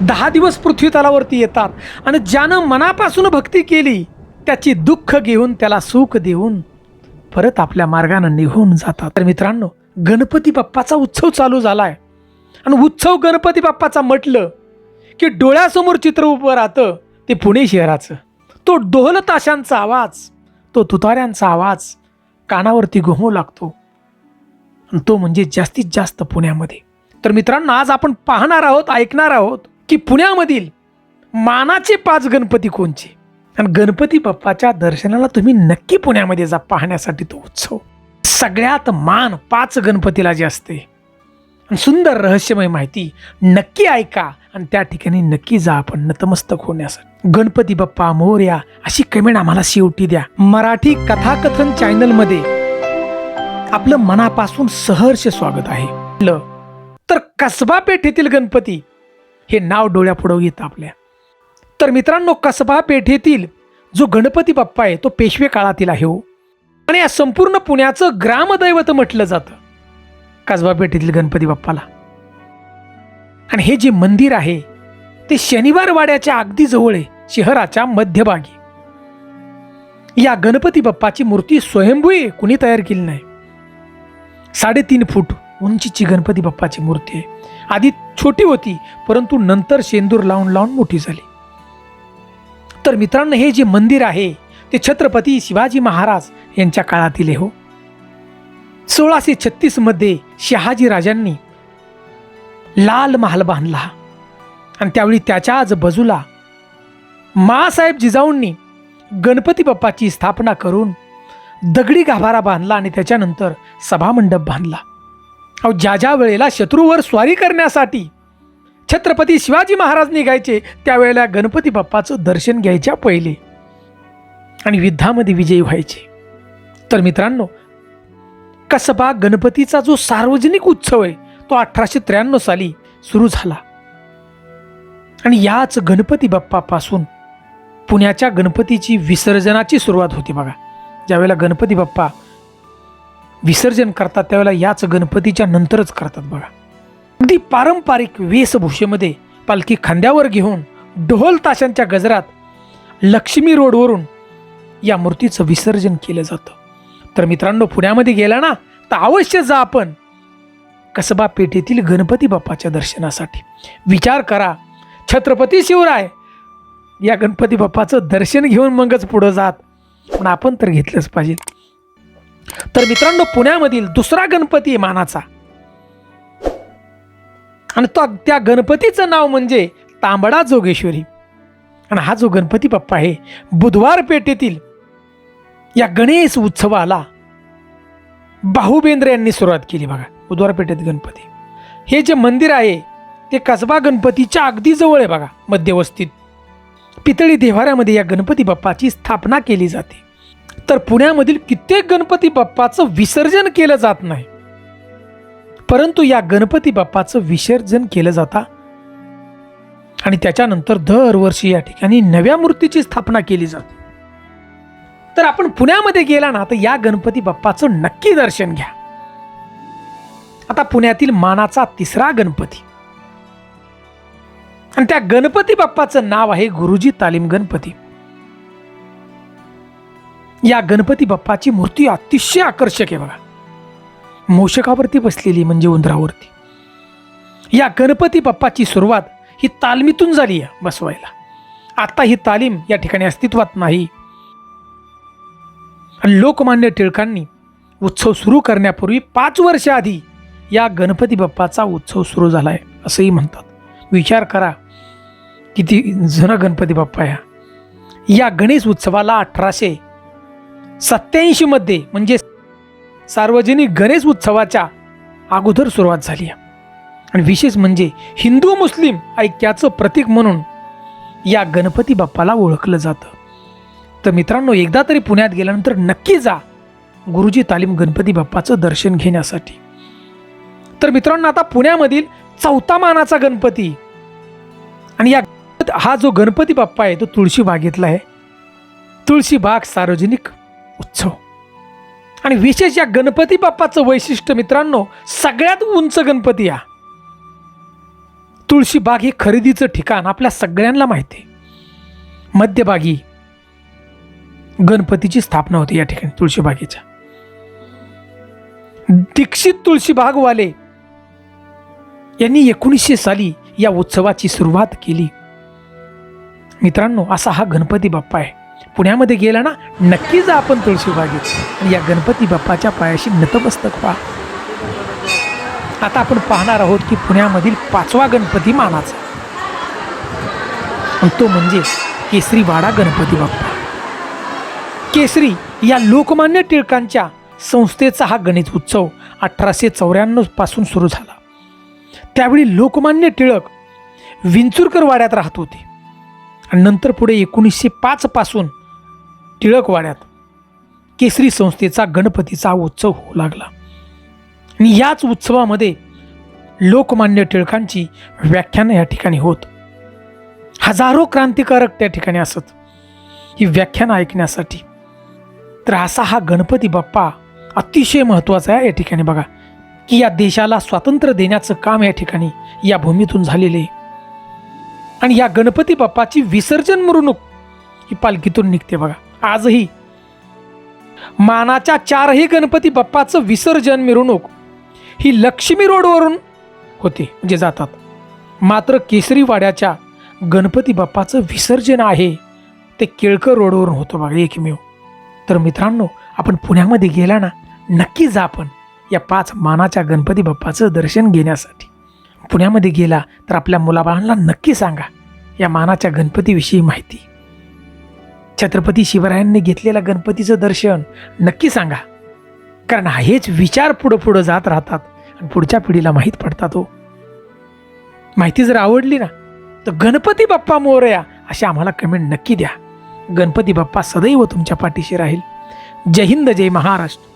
दहा दिवस पृथ्वी तलावरती येतात. आणि ज्यानं मनापासून भक्ती केली त्याची दुःख घेऊन त्याला सुख देऊन परत आपल्या मार्गानं निघून जातात. तर मित्रांनो गणपती बाप्पाचा उत्सव चालू झाला आहे आणि उत्सव गणपती बाप्पाचा म्हटलं की डोळ्यासमोर चित्र उभं राहतं ते पुणे शहराचं. तो डोहल ताशांचा आवाज तो तुताऱ्यांचा आवाज कानावरती घुमू लागतो. आणि तो म्हणजे जास्तीत जास्त पुण्यामध्ये. तर मित्रांनो आज आपण पाहणार आहोत ऐकणार आहोत की पुण्यामधील मानाचे पाच गणपती कोणचे? आणि गणपती बाप्पाच्या दर्शनाला तुम्ही नक्की पुण्यामध्ये जा पाहण्यासाठी तो उत्सव. सगळ्यात मान पाच गणपतीला जे असते. आणि सुंदर रहस्यमय माहिती नक्की ऐका आणि त्या ठिकाणी नक्की जा आपण नतमस्तक होण्यासाठी. गणपती बाप्पा मोर्या अशी कमेंट आम्हाला शेवटी द्या. मराठी कथाकथन चॅनलमध्ये आपलं मनापासून सहर्ष स्वागत आहे. ल- तर कसबा पेठेतील गणपती हे नाव डोळ्यापुढं येतं आपल्या. तर मित्रांनो कसबा पेठेतील जो गणपती बाप्पा आहे तो पेशवे काळातील आहे हो. आणि या संपूर्ण पुण्याचं ग्रामदैवत म्हटलं जातं कसबा पेठेतील गणपती बाप्पाला. आणि हे जे मंदिर आहे ते शनिवारवाड्याच्या अगदी जवळ आहे शहराच्या मध्यभागी. या गणपती बाप्पाची मूर्ती स्वयंभू आहे कुणी तयार केली नाही. साडेतीन फूट उंचीची गणपती बाप्पाची मूर्ती आहे. आधी छोटी होती परंतु नंतर शेंदूर लावून लावून मोठी झाली. तर मित्रांनो हे जे मंदिर आहे ते छत्रपती शिवाजी महाराज यांच्या काळातील हो. सोळाशे छत्तीसमध्ये शहाजी राजांनी लाल महाल बांधला. आणि त्यावेळी त्याच्या बाजूला मासाहेब जिजाऊंनी गणपती बाप्पाची स्थापना करून दगडी गाभारा बांधला आणि त्याच्यानंतर सभामंडप बांधला. अहो ज्या ज्या वेळेला शत्रूवर स्वारी करण्यासाठी छत्रपती शिवाजी महाराज निघायचे त्यावेळेला गणपती बाप्पाचं दर्शन घ्यायच्या पहिले. आणि युद्धामध्ये विजयी व्हायचे. तर मित्रांनो कसबा गणपतीचा जो सार्वजनिक उत्सव आहे तो अठराशे त्र्याण्णव साली सुरू झाला. आणि याच गणपती बाप्पापासून पुण्याच्या गणपतीची विसर्जनाची सुरुवात होती बघा. ज्यावेळेला गणपती बाप्पा विसर्जन करतात त्यावेळेला याच गणपतीच्या नंतरच करतात बघा. अगदी पारंपरिक वेशभूषेमध्ये पालखी खांद्यावर घेऊन ढोल ताशांच्या गजरात लक्ष्मी रोडवरून या मूर्तीचं विसर्जन केलं जातं. तर मित्रांनो पुण्यामध्ये गेला ना तर अवश्य जा आपण कसबा पेठेतील गणपती बाप्पाच्या दर्शनासाठी. विचार करा छत्रपती शिवराय या गणपती बाप्पाचं दर्शन घेऊन मगच पुढं जात. पण आपण तर घेतलंच पाहिजे. तर मित्रांनो पुण्यामधील दुसरा गणपती आहे मानाचा. आणि तो त्या गणपतीचं नाव म्हणजे तांबडा जोगेश्वरी. आणि हा जो गणपती बाप्पा आहे बुधवार पेठेतील या गणेश उत्सवाला बाहुबेंद्र यांनी सुरुवात केली बघा बुधवार पेठेत गणपती. हे जे मंदिर आहे ते कसबा गणपतीच्या अगदी जवळ आहे बघा मध्यवस्तीत पितळी देव्हाऱ्यामध्ये या गणपती बाप्पाची स्थापना केली जाते. तर पुण्यामधील कित्येक गणपती बाप्पाचं विसर्जन केलं जात नाही. परंतु या गणपती बाप्पाचं विसर्जन केलं जाता. आणि त्याच्यानंतर दरवर्षी या ठिकाणी नव्या मूर्तीची स्थापना केली जाते. तर आपण पुण्यामध्ये गेला ना तर या गणपती बाप्पाचं नक्की दर्शन घ्या. आता पुण्यातील मानाचा तिसरा गणपती. आणि त्या गणपती बाप्पाचं नाव आहे गुरुजी तालीम गणपती. या गणपती बाप्पाची मूर्ती अतिशय आकर्षक आहे बघा. मोषकावरती बसलेली म्हणजे उंदरावरती. या गणपती बाप्पाची सुरुवात ही तालमीतून झाली आहे बसवायला. आता ही तालीम या ठिकाणी अस्तित्वात नाही. लोकमान्य टिळकांनी उत्सव सुरू करण्यापूर्वी पाच वर्ष आधी या गणपती बाप्पाचा उत्सव सुरू झाला आहे असंही म्हणतात. विचार करा किती जण गणपती बाप्पा या? या गणेश उत्सवाला अठराशे सत्याऐंशीमध्ये म्हणजे सार्वजनिक गणेश उत्सवाच्या अगोदर सुरुवात झाली आहे. आणि विशेष म्हणजे हिंदू मुस्लिम ऐक्याचं प्रतीक म्हणून या गणपती बाप्पाला ओळखलं जातं. तर मित्रांनो एकदा तरी पुण्यात गेल्यानंतर नक्की जा गुरुजी तालीम गणपती बाप्पाचं दर्शन घेण्यासाठी. तर मित्रांनो आता पुण्यामधील चौथा मानाचा गणपती आणि या हा जो गणपती बाप्पा आहे तो तुळशी बागेतला आहे. तुळशी बाग सार्वजनिक उत्सव. आणि विशेष या गणपती बाप्पाचं वैशिष्ट्य मित्रांनो सगळ्यात उंच गणपती या. तुळशीबाग हे खरेदीचं ठिकाण आपल्या सगळ्यांना माहिती आहे. मध्यभागी गणपतीची स्थापना होती या ठिकाणी तुळशीबागेच्या दीक्षित तुळशीबागवाले यांनी एकोणीसशे साली या उत्सवाची सुरुवात केली. मित्रांनो असा हा गणपती बाप्पा आहे. पुण्यामध्ये गेला ना नक्की जा आपण तुळशीबागेत आणि या गणपती बाप्पाच्या पायाशी नतमस्तक व्हा. आता आपण पाहणार आहोत की पुण्यामधील पाचवा गणपती मानाचा. आणि तो म्हणजे केसरी वाडा गणपती बाप्पा. केसरी या लोकमान्य टिळकांच्या संस्थेचा हा गणेश उत्सव अठराशे चौऱ्याण्णवपासून सुरू झाला. त्यावेळी लोकमान्य टिळक विंचुरकर वाड्यात राहत होते. आणि नंतर पुढे एकोणीसशे पाचपासून टिळकवाड्यात केसरी संस्थेचा गणपतीचा उत्सव होऊ लागला. आणि याच उत्सवामध्ये लोकमान्य टिळकांची व्याख्यानं या ठिकाणी होत. हजारो क्रांतिकारक त्या ठिकाणी असत. ही व्याख्यानं ऐकण्यासाठी. तर असा हा गणपती बाप्पा अतिशय महत्त्वाचा आहे या ठिकाणी बघा की या देशाला स्वातंत्र्य देण्याचं काम या ठिकाणी या भूमीतून झालेले आहे. आणि या गणपती बाप्पाची विसर्जन मिरवणूक ही पालखीतून निघते बघा. आजही मानाच्या चारही गणपती बाप्पाचं विसर्जन मिरवणूक ही लक्ष्मी रोडवरून होते म्हणजे जातात. मात्र केसरीवाड्याच्या गणपती बाप्पाचं विसर्जन आहे ते केळकर रोडवरून होतं बघा एकमेव. तर मित्रांनो आपण पुण्यामध्ये गेला ना नक्की जा आपण या पाच मानाच्या गणपती बाप्पाचं दर्शन घेण्यासाठी. पुण्यामध्ये गेला तर आपल्या मुलाबाळांना नक्की सांगा. या मानाच्या गणपतीविषयी माहिती. छत्रपती शिवरायांनी घेतलेल्या गणपतीचं दर्शन नक्की सांगा. कारण हेच विचार पुढं पुढं जात राहतात आणि पुढच्या पिढीला माहीत पडतात हो. माहिती जर आवडली ना तर गणपती बाप्पा मोरया अशा आम्हाला कमेंट नक्की द्या. गणपती बाप्पा सदैव तुमच्या पाठीशी राहील. जय हिंद जय महाराष्ट्र.